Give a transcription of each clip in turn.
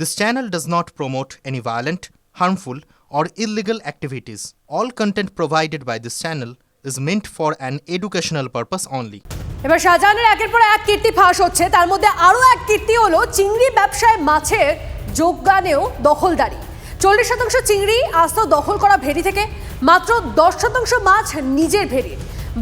This channel does not promote any violent, harmful, or illegal activities. All content provided by this channel is meant for an educational purpose only. এবার শাহজাহানের একের পর এক কীর্তি ফাঁস হচ্ছে তার মধ্যে আরও এক কীর্তি হলো চিংড়ি ব্যবসায় মাছের যোগদানেও দখলদারি চল্লিশ শতাংশ চিংড়ি আস্ত দখল করা ভেড়ি থেকে মাত্র দশ শতাংশ মাছ নিজের ভেড়ির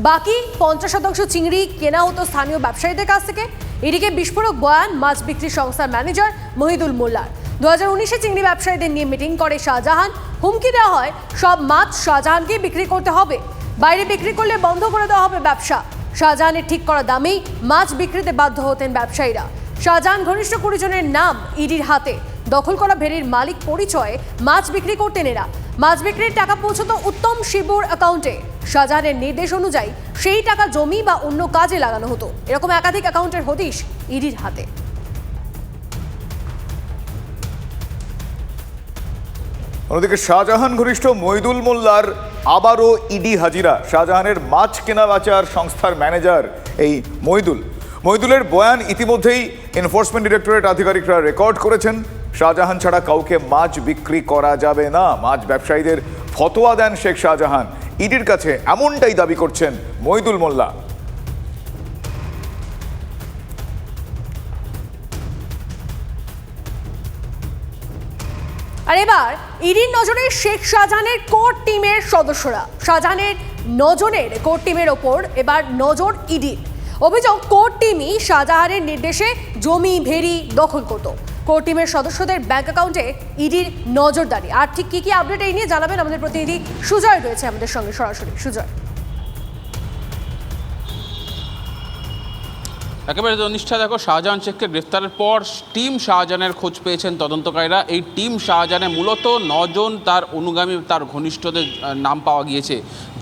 বাকি পঞ্চাশ শতাংশ চিংড়ি কেনা হতো স্থানীয় ব্যবসায়ীদের কাছ থেকে এদিকে বিস্ফোরক বয়ান, মাছ বিক্রি সংস্থার ম্যানেজার মহিদুল মোল্লার। দু হাজার উনিশে চিংড়ি ব্যবসায়ীদের নিয়ে মিটিং করে শাহজাহান। হুমকি দেওয়া হয়, সব মাছ শাহজাহানকেই বিক্রি করতে হবে। বাইরে বিক্রি করলে বন্ধ করে দেওয়া হবে ব্যবসা। শাহজাহানের ঠিক করা দামেই মাছ বিক্রিতে বাধ্য হতেন ব্যবসায়ীরা। শাহজাহান ঘনিষ্ঠ কুড়িজনের নাম ইডির হাতে। দখল করা ভেড়ির মালিক পরিচয়ে মাছ বিক্রি করতেন এরা। মাছ বিক্রির টাকা পৌঁছতো উত্তম শিবুর অ্যাকাউন্টে শাহজাহানের নির্দেশ অনুযায়ী সেই টাকা জমি বা অন্য কাজে লাগানো হতো। এরকম একাধিক অ্যাকাউন্টের হদিশ ইডির হাতে। অন্যদিকে শাহজাহান ঘনিষ্ঠ মইদুল মোল্লার আবারও ইডি হাজিরা। শাহজাহানের মাছ কেনা বাচার সংস্থার ম্যানেজার এই মইদুল। মইদুলের বয়ান ইতিমধ্যেই এনফোর্সমেন্ট ডিরেক্টরেট আধিকারিকরা রেকর্ড করেছেন। শাহজাহান ছাড়া কাউকে মাছ বিক্রি করা যাবে না। মাছ ব্যবসায়ীদের ফতোয়া দেন শেখ শাহজাহান। ইডির কাছে এমনটাই দাবি করছেন মহিদুল মোল্লা। আর এবার ইডির নজরে শেখ শাহজাহানের কোর টিমের সদস্যরা। শাহজাহানের নজরের কোর টিমের ওপর এবার নজর ইডির। অভিযোগ, কোর টিমই শাহজাহানের নির্দেশে জমি ভেরি দখল করত কোর টিমের সদস্যদের ব্যাংক অ্যাকাউন্টে ইডির নজরদারি। আর ঠিক কী কী আপডেট এই নিয়ে জানাবেন আমাদের প্রতিনিধি সুজয় রয়েছে আমাদের সঙ্গে সরাসরি। সুজয়। একেবারে অনিষ্ঠা দেখো, শাহজাহান শেখকে গ্রেফতারের পর টিম শাহজাহানের খোঁজ পেয়েছেন তদন্তকারীরা। এই টিম শাহজাহানে মূলত নজন তার অনুগামী, তার ঘনিষ্ঠদের নাম পাওয়া গিয়েছে।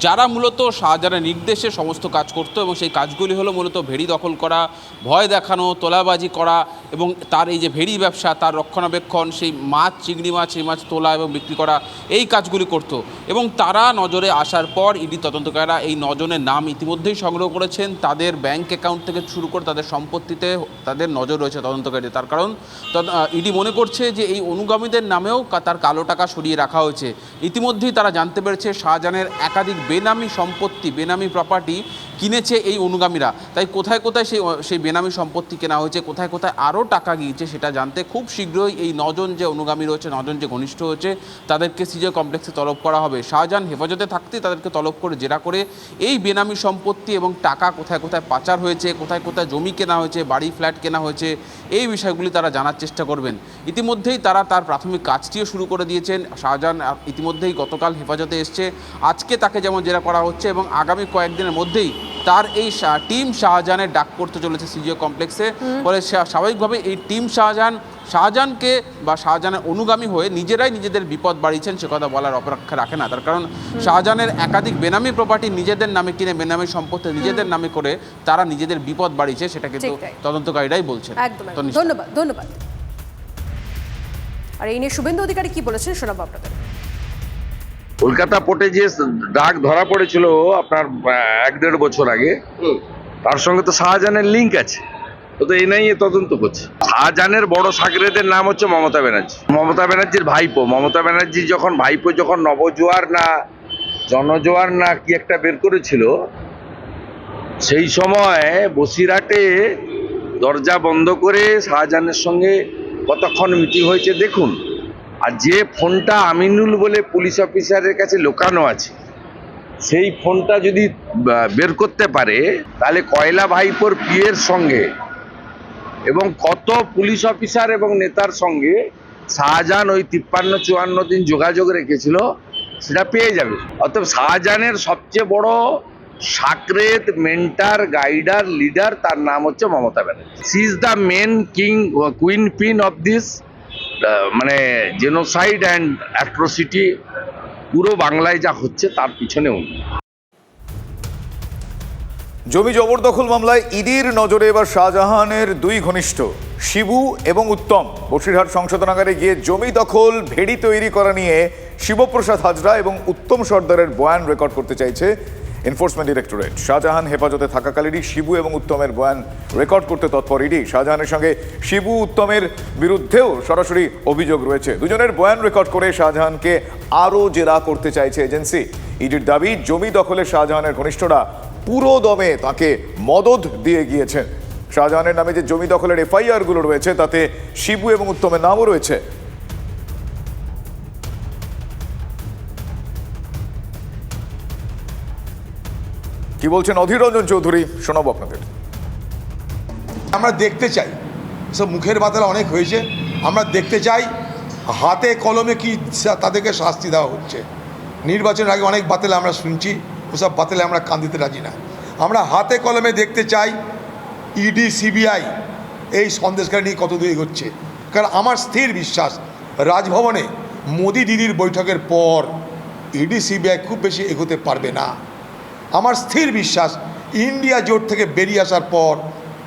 যারা মূলত শাহজাহানের নির্দেশে সমস্ত কাজ করতো এবং সেই কাজগুলি হলো মূলত ভেড়ি দখল করা, ভয় দেখানো, তোলাবাজি করা এবং তার এই যে ভেড়ি ব্যবসা, তার রক্ষণাবেক্ষণ, সেই মাছ, চিংড়ি মাছ, সেই মাছ তোলা এবং বিক্রি করা, এই কাজগুলি করত। এবং তারা নজরে আসার পর ইডি তদন্তকারীরা এই নজনের নাম ইতিমধ্যেই সংগ্রহ করেছেন। তাদের ব্যাংক অ্যাকাউন্ট থেকে শুরু করে তাদের সম্পত্তিতে তাদের নজর রয়েছে তদন্তকারীদের। তার কারণ ইডি মনে করছে যে এই অনুগামীদের নামেও তার কালো টাকা সরিয়ে রাখা হয়েছে। ইতিমধ্যেই তারা জানতে পেরেছে শাহজাহানের একাধিক বেনামি সম্পত্তি, বেনামি প্রপার্টি কিনেছে এই অনুগামীরা। তাই কোথায় কোথায় সেই সেই বেনামি সম্পত্তি কেনা হয়েছে, কোথায় কোথায় আরও টাকা গিয়েছে সেটা জানতে খুব শীঘ্রই এই নজন যে অনুগামী রয়েছে, নজন যে ঘনিষ্ঠ হয়েছে, তাদেরকে সিজে কমপ্লেক্সে তলব করা হবে। শাহজাহান হেফাজতে থাকতে তাদেরকে তলব করে, জেরা করে এই বেনামি সম্পত্তি এবং টাকা কোথায় কোথায় পাচার হয়েছে, কোথায় কোথায় জমি কেনা হয়েছে, বাড়ি, ফ্ল্যাট কেনা হয়েছে, এই বিষয়গুলি তারা জানার চেষ্টা করবেন। ইতিমধ্যেই তারা তার প্রাথমিক কাজটিও শুরু করে দিয়েছেন। শাহজাহান ইতিমধ্যেই গতকাল হেফাজতে এসছে। আজকে তাকে যেমন জেরা করা হচ্ছে এবং আগামী কয়েকদিনের মধ্যেই তার এই টিম শাহজাহানের ডাক করতে চলেছে সিজিও কমপ্লেক্সে। ফলে স্বাভাবিকভাবে এই টিম শাহজাহান শাহজাহানকে বা শাহজাহানের অনুগামী হয়ে নিজেরাই নিজেদের বিপদ বাড়িয়েছেন সে কথা বলার অপেক্ষা রাখে না। তার কারণ শাহজাহানের একাধিক বেনামি প্রপার্টি নিজেদের নামে কিনে বেনামি সম্পত্তি নিজেদের নামে করে তারা নিজেদের বিপদ বাড়িয়েছে সেটা কিন্তু তদন্তকারীরাই বলছেন। ধন্যবাদ ধন্যবাদ। আর এই নিয়ে শুভেন্দু অধিকারী কি বলেছেন শোনাবো আপনাদের। কলকাতা পোর্টে যে ডাক ধরা পড়েছিল আপনার এক দেড় বছর আগে তার সঙ্গে তো শাহজাহানের লিঙ্ক আছে। ও তো এনআইএ তদন্ত করছে। শাহজাহানের বড় সাগরেদের নাম হচ্ছে মমতা ব্যানার্জি। মমতা ব্যানার্জির ভাইপো। মমতা ব্যানার্জি যখন ভাইপো যখন নবজোয়ার না জনজোয়ার না কি একটা বের করেছিল সেই সময় বসিরহাটে দরজা বন্ধ করে শাহজাহানের সঙ্গে কতক্ষণ মিটিং হয়েছে দেখুন। আর যে ফোনটা আমিনুল বলে পুলিশ অফিসারের কাছে লোকানো আছে, সেই ফোনটা যদি বের করতে পারে, তাহলে কয়লা ভাইপোর পিয়ের সঙ্গে এবং কত পুলিশ অফিসার এবং নেতার সঙ্গে শাহজাহান ওই তিপ্পান্ন চুয়ান্ন দিন যোগাযোগ রেখেছিল, সেটা পেয়ে যাবে। অতএব শাহজাহানের সবচেয়ে বড় সাকরেত, মেন্টার, গাইডার, লিডার, তার নাম হচ্ছে Mamata Banerjee. She is the main king queen pin of this মানে জেনোসাইড অ্যান্ড অ্যাট্রোসিটি পুরো বাংলায় যা হচ্ছে তার পিছনে উনি জমি জবরদখল মামলায় ইডির নজরে এবার শাহজাহানের দুই ঘনিষ্ঠ, শিবু এবং উত্তম। বসিরহাট সংশোধনাগারে গিয়ে জমি দখল, ভেড়ি তৈরি করা নিয়ে শিবপ্রসাদ হাজরা এবং উত্তম সর্দারের বয়ান রেকর্ড করতে চাইছে এনফোর্সমেন্ট ডিরেক্টরেট শাহজাহান হেফাজতে থাকাকালীনই শিবু এবং উত্তমের বয়ান রেকর্ড করতে তৎপর ইডি। শাহজাহানের সঙ্গে শিবু, উত্তমের বিরুদ্ধেও সরাসরি অভিযোগ রয়েছে। দুজনের বয়ান রেকর্ড করে শাহজাহানকে আরও জেরা করতে চাইছে এজেন্সি। ইডির দাবি, জমি দখলে শাহজাহানের ঘনিষ্ঠরা পুরো দমে তাকে মদত দিয়ে গিয়েছেন। শাহজাহানের নামে যে জমি দখলের এফআইআরগুলো রয়েছে, তাতে শিবু এবং উত্তমের নামও রয়েছে। কি বলছেন অধীর রঞ্জন চৌধুরী? শোনাবো আপনাদের। আমরা দেখতে চাই। সব মুখের বাতলা অনেক হয়েছে। আমরা দেখতে চাই হাতে কলমে কি তাদেরকে শাস্তি দেওয়া হচ্ছে। নির্বাচনের আগে অনেক বাতিলে আমরা শুনছি, ওসব বাতিলে আমরা কান দিতে রাজি না। আমরা হাতে কলমে দেখতে চাই ইডি, সিবিআই এই সন্দেশকারী নিয়ে কত দূর এগোচ্ছে। কারণ আমার স্থির বিশ্বাস, রাজভবনে মোদি দিদির বৈঠকের পর ইডি, সিবিআই খুব বেশি এগোতে পারবে না। আমার স্থির বিশ্বাস, ইন্ডিয়া জোট থেকে বেরিয়ে আসার পর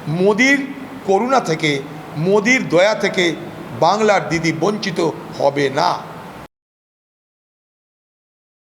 মোদির করুণা থেকে, মোদির দয়া থেকে বাংলার দিদি বঞ্চিত হবে না।